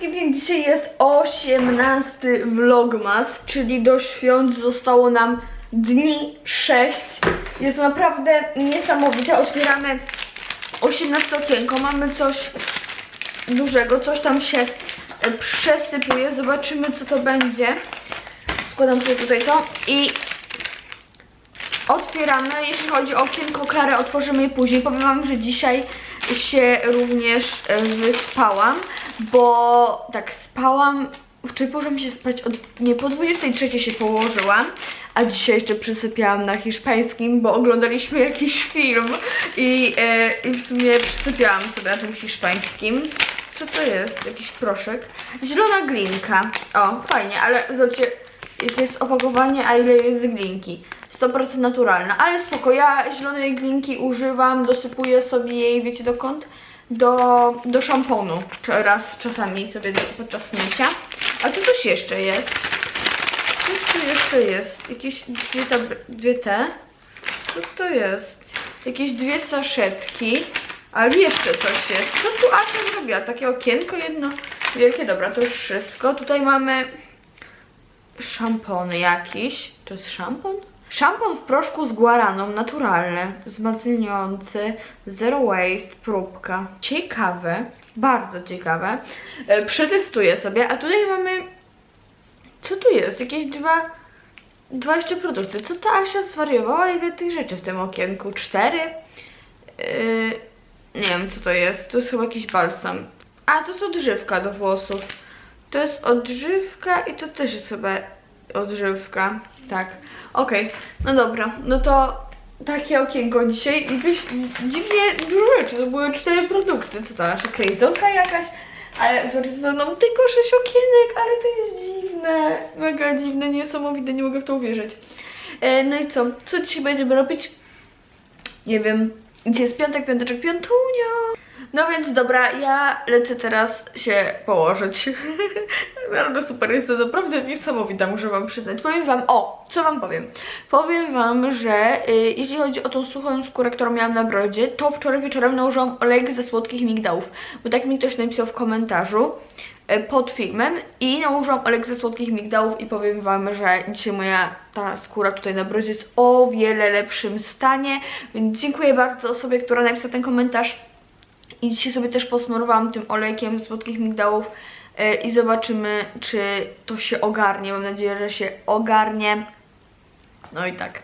wszystkim, dzisiaj jest 18 vlogmas, czyli do świąt zostało nam dni 6. Jest naprawdę niesamowite. Otwieramy 18 okienko, mamy coś dużego, coś tam się e, przesypuje. Zobaczymy co to będzie. Składam sobie tutaj to i otwieramy. Jeśli chodzi o okienko Klarę, otworzymy je później. Powiem wam, że dzisiaj się również e, wyspałam, bo tak spałam, wczoraj położyłam się spać od, nie, po 23 się położyłam, a dzisiaj jeszcze przysypiałam na hiszpańskim, bo oglądaliśmy jakiś film i, e, i w sumie przysypiałam sobie na tym hiszpańskim. Co to jest? Jakiś proszek? Zielona glinka. O, fajnie, ale zobaczcie, jakie jest opakowanie, a ile jest glinki. 100% naturalna, ale spoko, ja zielonej glinki używam, dosypuję sobie jej, wiecie dokąd? Do, do szamponu, raz czasami sobie podczas mycia. A tu coś jeszcze jest. Coś tu jeszcze jest, jakieś dwie, tab- dwie te. Co to jest? Jakieś dwie saszetki, ale jeszcze coś jest. Co tu Asia zrobiła? Takie okienko jedno wielkie, dobra, to już wszystko. Tutaj mamy szampon jakiś. To jest szampon? Szampon w proszku z guaraną, naturalny, wzmacniający, zero waste, próbka. Ciekawe, bardzo ciekawe. E, Przetestuję sobie, a tutaj mamy... Co tu jest? Jakieś dwa... Dwa jeszcze produkty. Co ta Asia zwariowała? Ile tych rzeczy w tym okienku? Cztery? Yy, nie wiem co to jest. To jest chyba jakiś balsam. A, to jest odżywka do włosów. To jest odżywka i to też jest chyba odżywka. Tak. Okej, no dobra. No to takie okienko dzisiaj. Dość dziwnie dużo rzeczy. To były cztery produkty. Co to nasza krejzonka jakaś? Ale zobaczcie, to no tylko sześć okienek, ale to jest dziwne. Mega dziwne, niesamowite, nie mogę w to uwierzyć. E, no i co? Co dzisiaj będziemy robić? Nie wiem. Dzisiaj jest piątek, piąteczek, piątunio. No więc dobra, ja lecę teraz się położyć. Naprawdę super, jest to naprawdę niesamowita, muszę wam przyznać. Powiem wam, o, co wam powiem? Powiem wam, że y, jeśli chodzi o tą suchą skórę, którą miałam na brodzie, to wczoraj wieczorem nałożyłam olejek ze słodkich migdałów, bo tak mi ktoś napisał w komentarzu y, pod filmem i nałożyłam olejek ze słodkich migdałów i powiem wam, że dzisiaj moja ta skóra tutaj na brodzie jest o wiele lepszym stanie, więc dziękuję bardzo osobie, która napisała ten komentarz i dzisiaj sobie też posmarowałam tym olejkiem z słodkich migdałów e, i zobaczymy, czy to się ogarnie. Mam nadzieję, że się ogarnie. No i tak.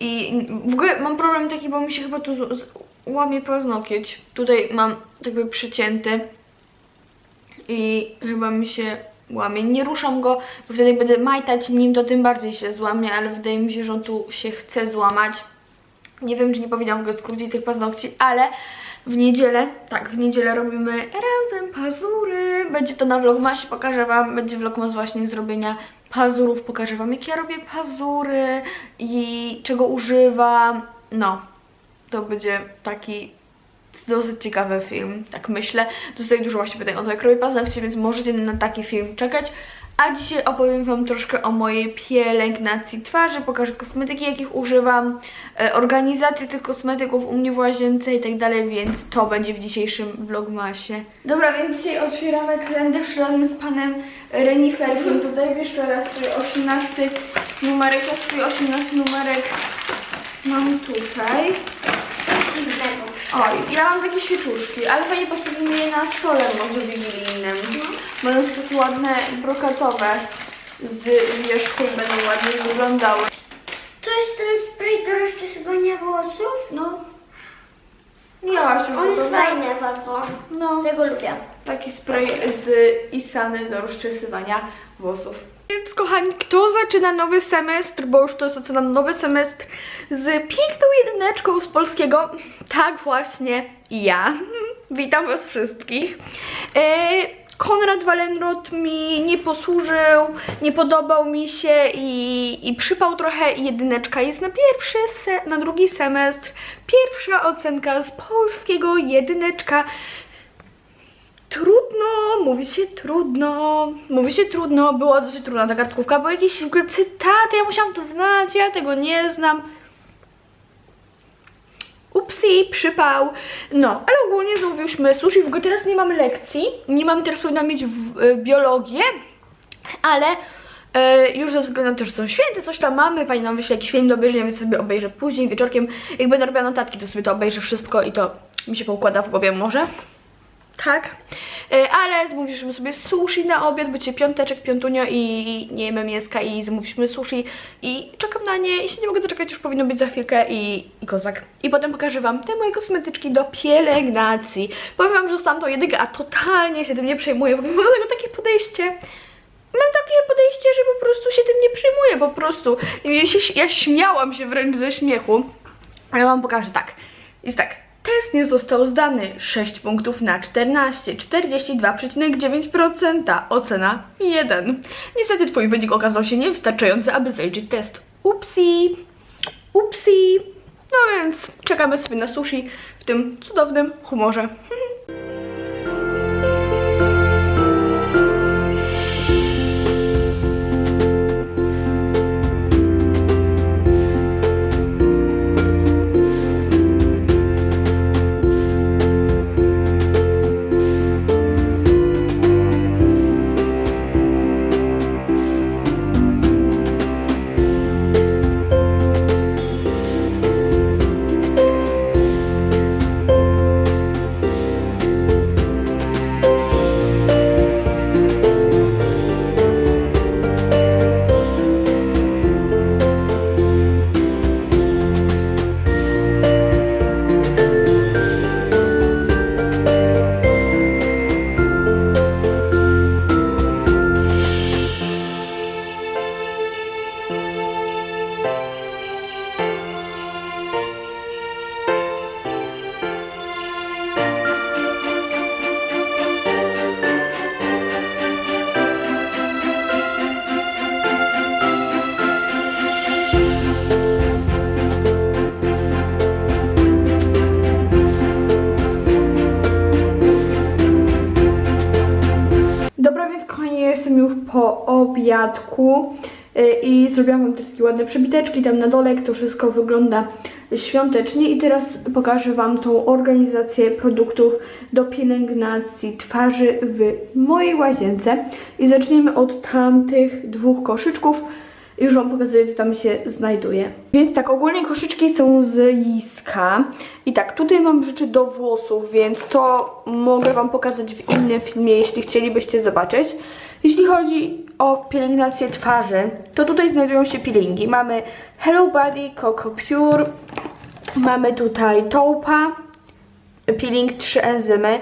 I w ogóle mam problem taki, bo mi się chyba tu łamie paznokieć. Tutaj mam jakby przycięty i chyba mi się łamie. Nie ruszam go, bo wtedy będę majtać nim, to tym bardziej się złamie, ale wydaje mi się, że on tu się chce złamać. Nie wiem, czy nie powinnam ogóle skrócić tych paznokci, ale w niedzielę, tak, w niedzielę robimy razem pazury. Będzie to na vlogmasie, pokażę wam, będzie vlogmas właśnie zrobienia pazurów, pokażę wam jak ja robię pazury i czego używam. No, to będzie taki dosyć ciekawy film, tak myślę. Dostaję dużo właśnie pytań o to, jak robię paznokcie, więc możecie na taki film czekać. A dzisiaj opowiem Wam troszkę o mojej pielęgnacji twarzy, pokażę kosmetyki, jakich używam, e, organizację tych kosmetyków u mnie w łazience i tak dalej, więc to będzie w dzisiejszym vlogmasie. Dobra, więc dzisiaj otwieramy kalendarz razem z panem Reniferkiem. Tutaj wiesz teraz swój 18 numerek, ja swój 18 numerek mam tutaj. Oj, ja mam takie świeczuszki, ale fajnie postawimy je na stole może wigilijnym. Mają takie ładne brokatowe z wierzchu będą ładnie wyglądały. To jest ten spray do rozczesywania włosów? No. Miałaś już On jest fajny bardzo. No, Tego lubię. taki spray z Isany do rozczesywania włosów. Więc kochani, kto zaczyna nowy semestr, bo już to jest ocena nowy semestr z piękną jedyneczką z polskiego? Tak właśnie ja. Witam was wszystkich. E, Konrad Wallenrod mi nie posłużył, nie podobał mi się i, i przypał trochę jedyneczka jest na pierwszy, se, na drugi semestr. Pierwsza ocenka z polskiego, jedyneczka. Trudno, mówi się trudno, mówi się trudno, była dosyć trudna ta kartkówka, bo jakieś cytaty, ja musiałam to znać, ja tego nie znam. Ups, upsi, przypał. No, ale ogólnie zamówiłyśmy sushi, w ogóle teraz nie mam lekcji, nie mam teraz powinna mieć w, e, biologię, ale e, już ze względu na to, że są święte, coś tam mamy, pani nam wyśle jakiś film do obejrzenia, więc sobie obejrzę później, wieczorkiem. Jak będę robiła notatki, to sobie to obejrzę wszystko i to mi się poukłada w głowie może. Tak, E, ale zamówiliśmy sobie sushi na obiad, będzie piąteczek, piątunio i nie jemy mięska i zamówiliśmy sushi i czekam na nie i się nie mogę doczekać, już powinno być za chwilkę i, i kozak. I potem pokażę Wam te moje kosmetyczki do pielęgnacji. Powiem Wam, że dostałam tą jedynkę, a totalnie się tym nie przejmuję, w ogóle mam tego takie podejście. Mam takie podejście, że po prostu się tym nie przejmuję, po prostu. Ja, się, ja śmiałam się wręcz ze śmiechu. Ale wam pokażę tak. Jest tak. Test nie został zdany. 6 punktów na 14. 42,9%. Ocena 1. Niestety twój wynik okazał się niewystarczający, aby zaliczyć test. Upsi. Upsi. No więc czekamy sobie na sushi w tym cudownym humorze. Dobra, więc kochani, jestem już po obiadku y, i zrobiłam wam takie ładne przebiteczki tam na dole, jak to wszystko wygląda świątecznie i teraz pokażę wam tą organizację produktów do pielęgnacji twarzy w mojej łazience i zaczniemy od tamtych dwóch koszyczków. Już wam pokazuję, co tam się znajduje. Więc tak, ogólnie koszyczki są z Liska. I tak, tutaj mam rzeczy do włosów, więc to mogę wam pokazać w innym filmie, jeśli chcielibyście zobaczyć. Jeśli chodzi o pielęgnację twarzy, to tutaj znajdują się peelingi. Mamy Hello Body, Coco Pure, mamy tutaj Taupa, peeling 3 enzymy.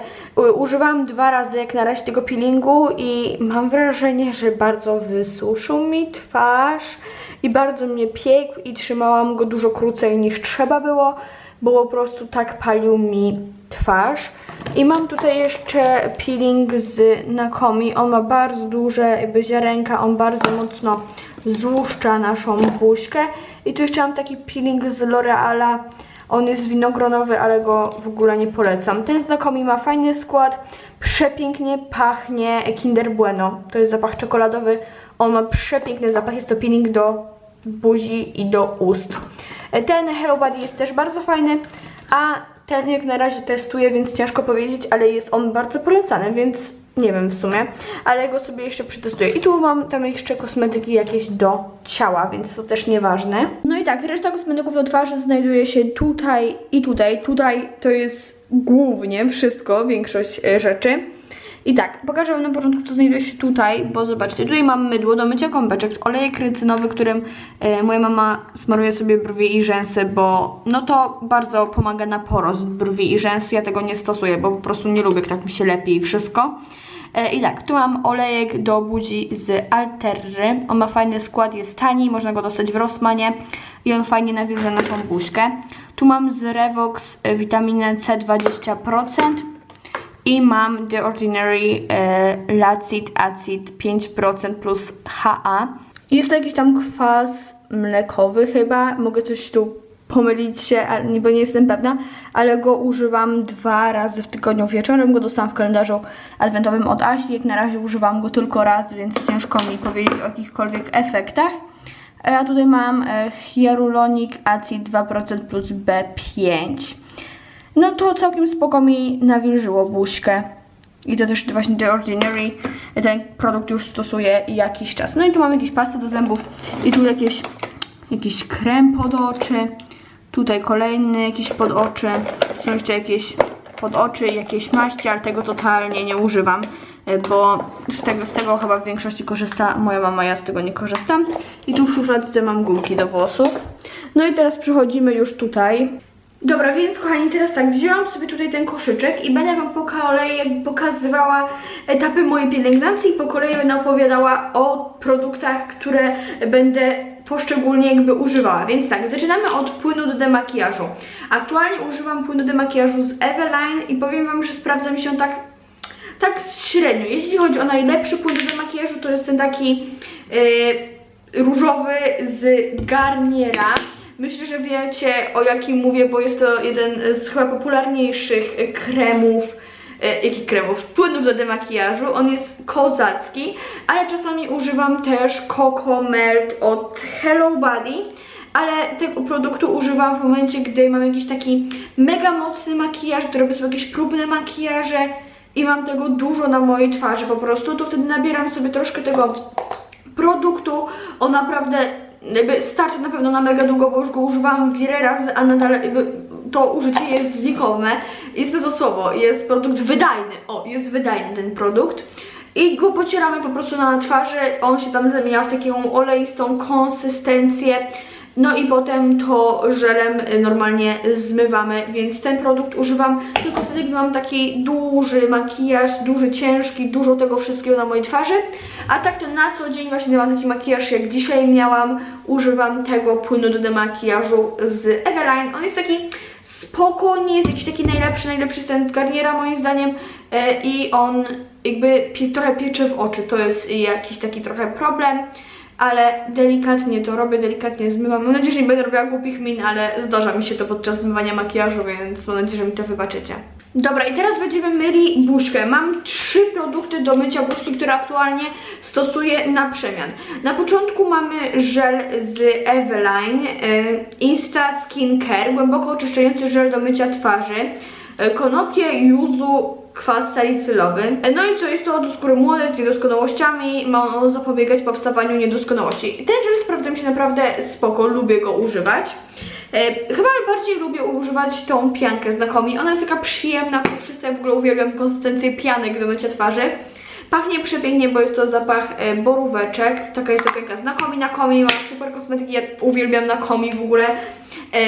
Używałam dwa razy jak na razie tego peelingu i mam wrażenie, że bardzo wysuszył mi twarz i bardzo mnie piekł i trzymałam go dużo krócej niż trzeba było, bo po prostu tak palił mi twarz. I mam tutaj jeszcze peeling z Nakomi. On ma bardzo duże jakby ziarenka, on bardzo mocno złuszcza naszą buźkę. I tu jeszcze mam taki peeling z L'Oreala. On jest winogronowy, ale go w ogóle nie polecam. Ten znakomy ma fajny skład, przepięknie pachnie Kinder Bueno. To jest zapach czekoladowy. On ma przepiękny zapach, jest to peeling do buzi i do ust. Ten Hello Body jest też bardzo fajny, a ten jak na razie testuję, więc ciężko powiedzieć, ale jest on bardzo polecany, więc nie wiem w sumie, ale go sobie jeszcze przetestuję. I tu mam tam jeszcze kosmetyki jakieś do ciała, więc to też nieważne. No i tak, reszta kosmetyków do twarzy znajduje się tutaj i tutaj. Tutaj to jest głównie wszystko, większość e, rzeczy. I tak, pokażę Wam na początku, co znajduje się tutaj, bo zobaczcie, tutaj mam mydło do mycia gąbeczek, olejek rycynowy, którym e, moja mama smaruje sobie brwi i rzęsy, bo no to bardzo pomaga na porost brwi i rzęs. Ja tego nie stosuję, bo po prostu nie lubię, jak tak mi się lepi i wszystko. E, I tak, tu mam olejek do buzi z Alterry. On ma fajny skład, jest tani, można go dostać w Rossmanie i on fajnie nawilża naszą buźkę. Tu mam z Revox e, witaminę C 20%. I mam The Ordinary e, Lacid Acid 5% plus HA. Jest to jakiś tam kwas mlekowy chyba. Mogę coś tu pomylić się, bo nie jestem pewna, ale go używam dwa razy w tygodniu wieczorem. Go dostałam w kalendarzu adwentowym od Asi. Jak na razie używam go tylko raz, więc ciężko mi powiedzieć o jakichkolwiek efektach. E, A tutaj mam e, Hyaluronic Acid 2% plus B5. no to całkiem spoko mi nawilżyło buźkę. I to też właśnie The Ordinary ten produkt już stosuję jakiś czas. No i tu mamy jakieś pasty do zębów i tu jakieś, jakiś krem pod oczy. Tutaj kolejny jakiś pod oczy. Są jeszcze jakieś pod oczy, jakieś maści, ale tego totalnie nie używam, e, bo z tego, z tego chyba w większości korzysta moja mama, ja z tego nie korzystam. I tu w szufladce mam gumki do włosów. No i teraz przechodzimy już tutaj. Dobra, więc kochani, teraz tak, wzięłam sobie tutaj ten koszyczek i będę wam po kolei jakby pokazywała etapy mojej pielęgnacji i po kolei będę opowiadała o produktach, które będę poszczególnie jakby używała. Więc tak, zaczynamy od płynu do demakijażu. Aktualnie używam płynu do demakijażu z Eveline i powiem wam, że sprawdza mi się tak tak średnio. Jeśli chodzi o najlepszy płyn do makijażu, to jest ten taki yy, różowy z Garniera. Myślę, że wiecie o jakim mówię, bo jest to jeden z chyba popularniejszych kremów, yy, jakich kremów? Płynów do demakijażu. On jest kozacki, ale czasami używam też Coco Melt od Hello Body ale tego produktu używam w momencie, gdy mam jakiś taki mega mocny makijaż, gdy robię sobie jakieś próbne makijaże i mam tego dużo na mojej twarzy po prostu, to wtedy nabieram sobie troszkę tego produktu. On naprawdę jakby starczy na pewno na mega długo, bo już go używałam wiele razy, a nadal jakby to użycie jest znikome. Jest to to słowo, jest produkt wydajny. O, jest wydajny ten produkt. I go pocieramy po prostu na twarzy, on się tam zamienia w taką oleistą konsystencję. No i potem to żelem normalnie zmywamy, więc ten produkt używam tylko wtedy, gdy mam taki duży makijaż, duży, ciężki, dużo tego wszystkiego na mojej twarzy. A tak to na co dzień właśnie gdy mam taki makijaż jak dzisiaj miałam, używam tego płynu do demakijażu z Eveline. On jest taki spoko, nie jest jakiś taki najlepszy, najlepszy ten Garniera moim zdaniem e, i on jakby trochę piecze w oczy, to jest jakiś taki trochę problem ale delikatnie to robię, delikatnie zmywam. Mam nadzieję, że nie będę robiła głupich min, ale zdarza mi się to podczas zmywania makijażu, więc mam nadzieję, że mi to wybaczycie. Dobra, i teraz będziemy myli buźkę. Mam trzy produkty do mycia buźki, które aktualnie stosuję na przemian. Na początku mamy żel z Eveline y, Insta Skin Care, głęboko oczyszczający żel do mycia twarzy. y, Konopie, juzu, kwas salicylowy. No i co, jest to od skóry młode z niedoskonałościami, ma on zapobiegać powstawaniu niedoskonałości. Ten żel sprawdza mi się naprawdę spoko, lubię go używać. E, chyba bardziej lubię używać tą piankę z Nakomi. Ona jest taka przyjemna, puszysta, w ogóle uwielbiam konsystencję pianek do mycia twarzy. Pachnie przepięknie, bo jest to zapach e, boróweczek. Taka jest taka z Nakomi. Nakomi ma super kosmetyki, ja uwielbiam Nakomi w ogóle. E,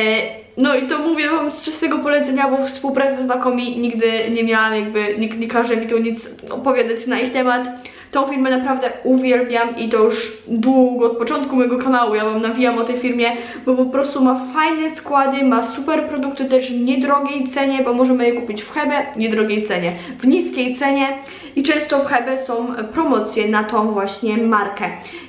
no i to mówię wam z czystego polecenia, bo współpracy z Nakomi nigdy nie miałam, jakby nikt nie każe mi tu nic opowiadać na ich temat. Tą firmę naprawdę uwielbiam i to już długo, od początku mojego kanału ja wam nawijam o tej firmie, bo po prostu ma fajne składy, ma super produkty też w niedrogiej cenie, bo możemy je kupić w Hebe, niedrogiej cenie, w niskiej cenie i często w Hebe są promocje na tą właśnie markę.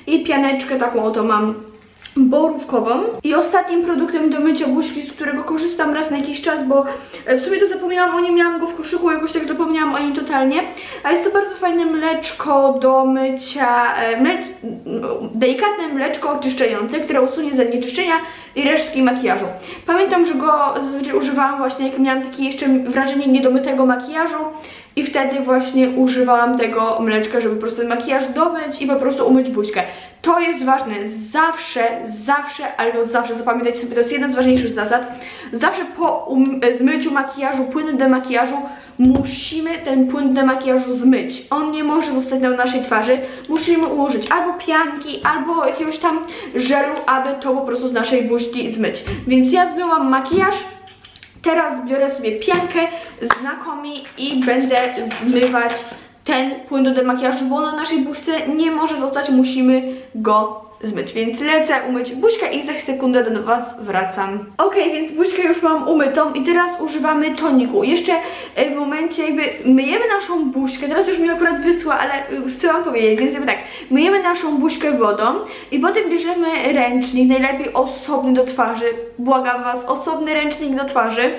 I pianeczkę taką oto mam borówkową. I ostatnim produktem do mycia buźki, z którego korzystam raz na jakiś czas, bo e, w sumie to zapomniałam o nim, miałam go w koszyku, jakoś tak zapomniałam o nim totalnie. A jest to bardzo fajne mleczko do mycia, e, mle, delikatne mleczko oczyszczające, które usunie zanieczyszczenia i resztki makijażu. Pamiętam, że go zazwyczaj używałam właśnie, jak miałam takie jeszcze wrażenie niedomytego makijażu. I wtedy właśnie używałam tego mleczka, żeby po prostu makijaż domyć i po prostu umyć buźkę. To jest ważne, zawsze, zawsze, albo zawsze, zapamiętajcie sobie, to jest jedna z ważniejszych zasad. Zawsze po um, zmyciu makijażu, płynu do makijażu, musimy ten płyn do makijażu zmyć. On nie może zostać na naszej twarzy. Musimy ułożyć albo pianki, albo jakiegoś tam żelu, aby to po prostu z naszej buźki zmyć. Więc ja zmyłam makijaż, Teraz biorę sobie piankę z Nakomi i będę zmywać ten płyn do demakijażu, bo on na naszej buźce nie może zostać, musimy go zmyć. Więc lecę umyć buźkę i za sekundę do Was wracam. Ok, więc buźkę już mam umytą i teraz używamy toniku. Jeszcze e, w momencie jakby myjemy naszą buźkę, teraz już mi akurat wysła, ale e, chcę Wam powiedzieć, więc jakby tak, myjemy naszą buźkę wodą i potem bierzemy ręcznik, najlepiej osobny do twarzy, błagam Was, osobny ręcznik do twarzy.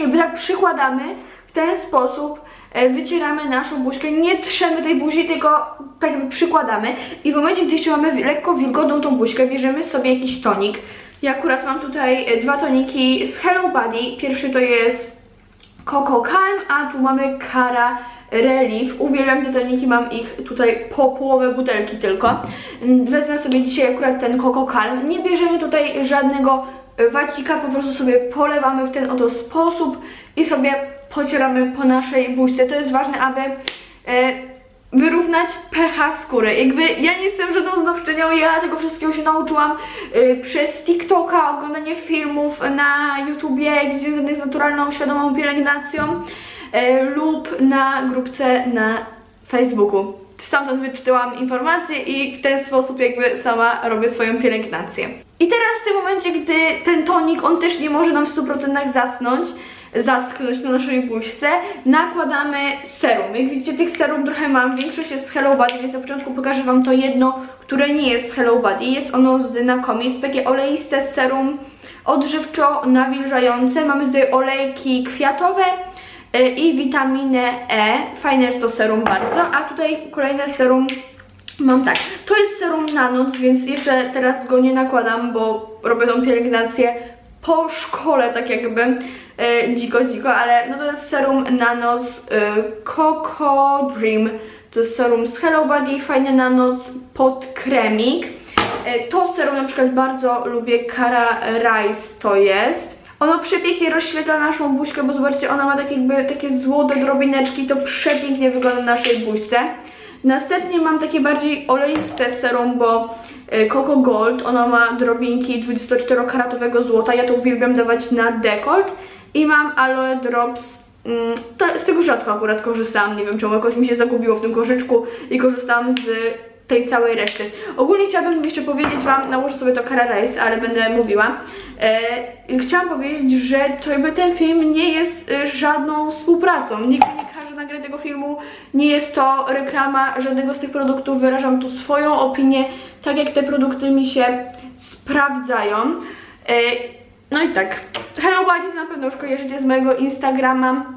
Jakby tak przykładamy w ten sposób, wycieramy naszą buźkę, nie trzemy tej buzi, tylko tak jakby przykładamy i w momencie, gdy jeszcze mamy lekko wilgotną tą buźkę, bierzemy sobie jakiś tonik. Ja akurat mam tutaj e, dwa toniki z Hello Body. Pierwszy to jest Coco Calm, a tu mamy Cara Relief. Uwielbiam te toniki, mam ich tutaj po połowę butelki tylko. Wezmę sobie dzisiaj akurat ten Coco Calm. Nie bierzemy tutaj żadnego e, wacika, po prostu sobie polewamy w ten oto sposób i sobie pocieramy po naszej buźce. To jest ważne, aby e, wyrównać pH skóry. Jakby ja nie jestem żadną znawczynią, ja tego wszystkiego się nauczyłam y, przez TikToka, oglądanie filmów na YouTubie związanych z naturalną, świadomą pielęgnacją y, lub na grupce na Facebooku. Stamtąd wyczytałam informacje i w ten sposób jakby sama robię swoją pielęgnację. I teraz w tym momencie, gdy ten tonik, on też nie może nam w 100% zasnąć, zaschnąć na naszej buźce, nakładamy serum. Jak widzicie, tych serum trochę mam, większość jest z Hello Body, więc na początku pokażę Wam to jedno, które nie jest z Hello Body. Jest ono z Nakomi, jest takie oleiste serum odżywczo-nawilżające. Mamy tutaj olejki kwiatowe y, i witaminę E. Fajne jest to serum bardzo, a tutaj kolejne serum Mam tak, to jest serum na noc, więc jeszcze teraz go nie nakładam, bo robię tą pielęgnację po szkole, tak jakby dziko dziko, ale no to jest serum na noc e, Coco Dream. To jest serum z Hello Body, fajne na noc pod kremik. E, to serum na przykład bardzo lubię, Cara Rice to jest. Ono przepięknie rozświetla naszą buźkę, bo zobaczcie, ona ma tak jakby takie złote drobineczki, to przepięknie wygląda na naszej buźce. Następnie mam takie bardziej oleiste serum, bo e, Coco Gold, ona ma drobinki 24-karatowego złota, ja to uwielbiam dawać na dekolt i mam Aloe Drops, mm, to, z tego rzadko akurat korzystam, nie wiem czemu, jakoś mi się zagubiło w tym kożyczku i korzystałam z tej całej reszty. Ogólnie chciałabym jeszcze powiedzieć Wam, nałożę sobie to Cara Race, ale będę mówiła. E, chciałam powiedzieć, że to jakby ten film nie jest e, żadną współpracą. Nikt nie każe nagrać tego filmu, nie jest to reklama żadnego z tych produktów. Wyrażam tu swoją opinię, tak jak te produkty mi się sprawdzają. E, no i tak, Hello Body na pewno już kojarzycie z mojego Instagrama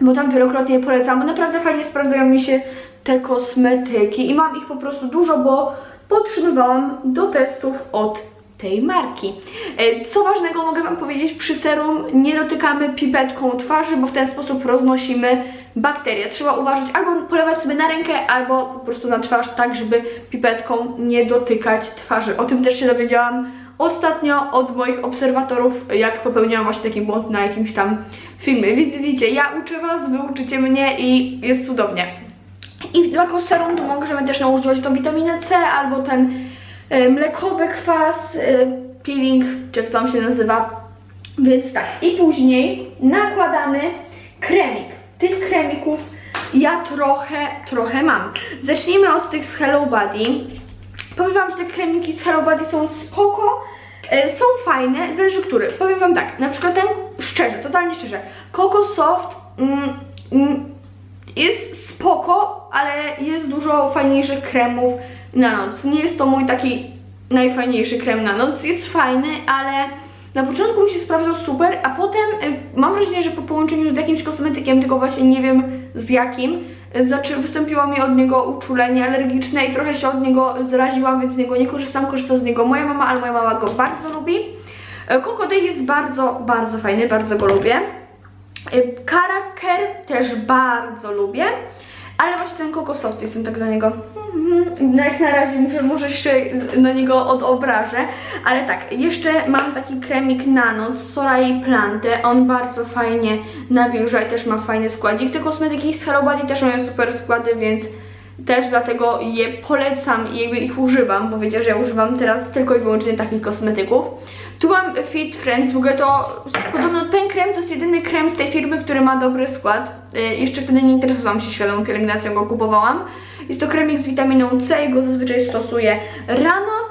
bo tam wielokrotnie polecam, bo naprawdę fajnie sprawdzają mi się te kosmetyki i mam ich po prostu dużo, bo potrzebowałam do testów od tej marki. E, Co ważnego mogę Wam powiedzieć, przy serum nie dotykamy pipetką twarzy, bo w ten sposób roznosimy bakterie. Trzeba uważać albo polewać sobie na rękę, albo po prostu na twarz, tak żeby pipetką nie dotykać twarzy. O tym też się dowiedziałam ostatnio od moich obserwatorów, jak popełniałam właśnie taki błąd na jakimś tam filmie. Więc widzicie, ja uczę Was, Wy uczycie mnie i jest cudownie. I jako serum to możemy też nałożyć tą witaminę C albo ten e, mlekowy kwas, e, peeling, czy jak to tam się nazywa. Więc tak, i później nakładamy kremik. Tych kremików ja trochę, trochę mam. Zacznijmy od tych z Hello Body. Powiem Wam, że te kremiki z Hello Body są spoko, e, są fajne, zależy który. Powiem Wam tak, na przykład ten szczerze, totalnie szczerze, Coco Soft mm, mm, jest spoko, ale jest dużo fajniejszych kremów na noc. Nie jest to mój taki najfajniejszy krem na noc, jest fajny, ale na początku mi się sprawdzał super, a potem y, mam wrażenie, że po połączeniu z jakimś kosmetykiem, tylko właśnie nie wiem z jakim, y, zaczę, wystąpiło mi od niego uczulenie alergiczne i trochę się od niego zaraziłam, więc z niego nie korzystam, korzysta z niego moja mama, ale moja mama go bardzo lubi. Coco Day jest bardzo, bardzo fajny, bardzo go lubię. Y, Karaker też bardzo lubię, ale właśnie ten Coco Soft jestem tak do niego. mhm, No jak na razie może się na niego odobrażę, ale tak, jeszcze mam taki kremik na noc Soraya Plante, on bardzo fajnie nawilża i też ma fajny składnik. Te kosmetyki z Hello Body też mają super składy, więc też dlatego je polecam i jakby ich używam, bo wiecie, że ja używam teraz tylko i wyłącznie takich kosmetyków. Tu mam Fit Friends, w ogóle to podobno ten krem to jest jedyny krem z tej firmy, który ma dobry skład. Y, jeszcze wtedy nie interesowałam się świadomą pielęgnacją, go kupowałam. Jest to kremik z witaminą C i go zazwyczaj stosuję rano.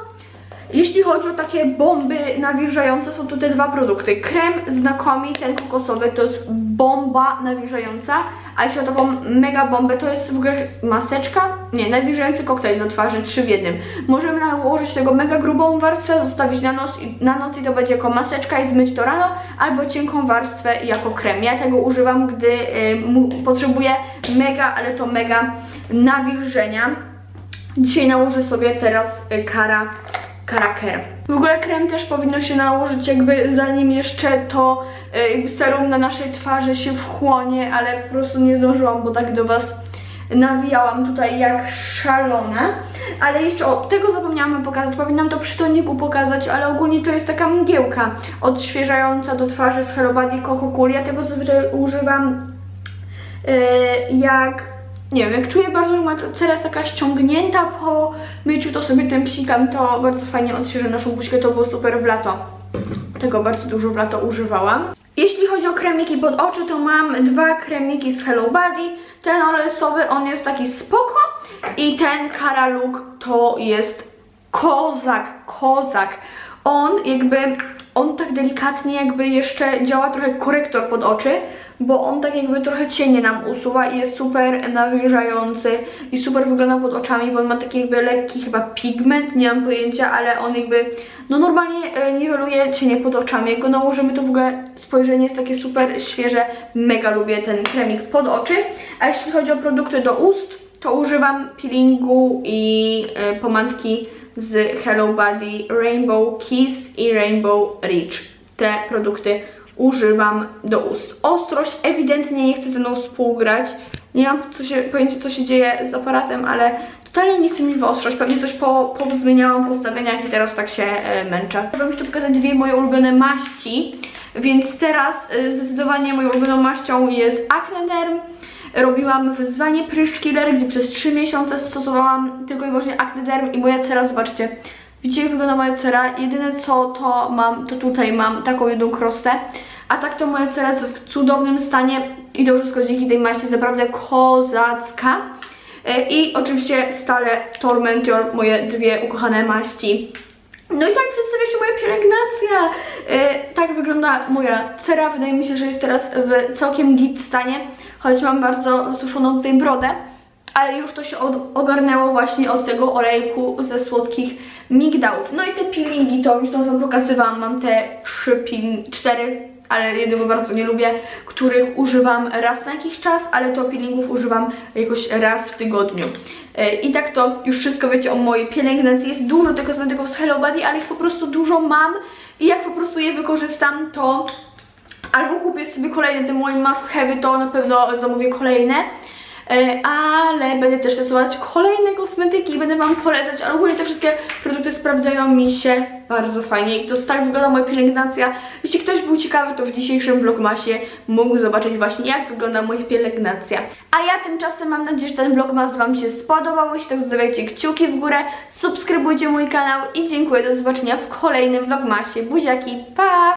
Jeśli chodzi o takie bomby nawilżające, są tu te dwa produkty. Krem znakomi, ten kokosowy, to jest bomba nawilżająca, a jeśli o taką mega bombę, to jest w ogóle maseczka, nie, nawilżający koktajl do twarzy, trzy w jednym. Możemy nałożyć tego mega grubą warstwę, zostawić na noc, i- na noc i to będzie jako maseczka i zmyć to rano, albo cienką warstwę jako krem. Ja tego używam, gdy y, potrzebuję mega, ale to mega nawilżenia. Dzisiaj nałożę sobie teraz y, Cara, Karaker. W ogóle krem też powinno się nałożyć jakby zanim jeszcze to e, jakby serum na naszej twarzy się wchłonie, ale po prostu nie zdążyłam, bo tak do Was nawijałam tutaj jak szalona. Ale jeszcze o, tego zapomniałam pokazać, powinnam to przy toniku pokazać, ale ogólnie to jest taka mgiełka odświeżająca do twarzy z Hello Body Coco Cool. Ja tego zazwyczaj używam e, jak nie wiem, jak czuję bardzo, że moja cera jest taka ściągnięta po myciu, to sobie tym psikam, to bardzo fajnie odświeża naszą buźkę, to było super w lato. Tego bardzo dużo w lato używałam. Jeśli chodzi o kremiki pod oczy, to mam dwa kremiki z Hello Body. Ten olesowy, on jest taki spoko i ten Cara Look to jest kozak, kozak. On jakby, on tak delikatnie jakby jeszcze działa trochę korektor pod oczy, bo on tak jakby trochę cienie nam usuwa i jest super nawilżający i super wygląda pod oczami, bo on ma taki jakby lekki chyba pigment, nie mam pojęcia, ale on jakby no normalnie e, niweluje cienie pod oczami. Jak go nałożymy to w ogóle spojrzenie jest takie super świeże, mega lubię ten kremik pod oczy. A jeśli chodzi o produkty do ust, to używam peelingu i e, pomadki z Hello Body Rainbow Kiss i Rainbow Rich. Te produkty używam do ust. Ostrość ewidentnie nie chce ze mną współgrać. Nie mam co się, pojęcia co się dzieje z aparatem, ale totalnie nie chce mi wyostrość. Pewnie coś po, pozmieniałam w ustawieniach i teraz tak się e, męczę. Chciałabym jeszcze pokazać dwie moje ulubione maści, więc teraz e, zdecydowanie moją ulubioną maścią jest Acne Derm. Robiłam wyzwanie Pryszcz Killer, gdzie przez 3 miesiące stosowałam tylko i wyłącznie Acne Derm i moja cera, zobaczcie, Widzicie jak wygląda moja cera? Jedyne co to mam, to tutaj mam taką jedną krosę. A tak to moja cera jest w cudownym stanie i to wszystko dzięki tej maści jest naprawdę kozacka. E, I oczywiście stale Tormentor, moje dwie ukochane maści. No i tak przedstawia się moja pielęgnacja. E, tak wygląda moja cera. Wydaje mi się, że jest teraz w całkiem git stanie, choć mam bardzo wysuszoną tutaj brodę ale już to się od, ogarnęło właśnie od tego olejku ze słodkich migdałów. No i te peelingi to już to wam pokazywałam, mam te trzy peeling, cztery, ale jednego bardzo nie lubię, których używam raz na jakiś czas, ale to peelingów używam jakoś raz w tygodniu. E, I tak to już wszystko wiecie o mojej pielęgnacji. Jest dużo tych kosmetyków z Hello Body, ale ich po prostu dużo mam i jak po prostu je wykorzystam, to albo kupię sobie kolejne, te moje must have, to na pewno zamówię kolejne. E, ale będę też testować kolejne kosmetyki i będę Wam polecać, ale ogólnie te wszystkie produkty sprawdzają mi się bardzo fajnie i to tak wygląda moja pielęgnacja. Jeśli ktoś był ciekawy, to w dzisiejszym vlogmasie mógł zobaczyć właśnie jak wygląda moja pielęgnacja. A ja tymczasem mam nadzieję, że ten vlogmas Wam się spodobał, jeśli tak zostawiajcie kciuki w górę, subskrybujcie mój kanał i dziękuję, do zobaczenia w kolejnym vlogmasie. Buziaki, pa!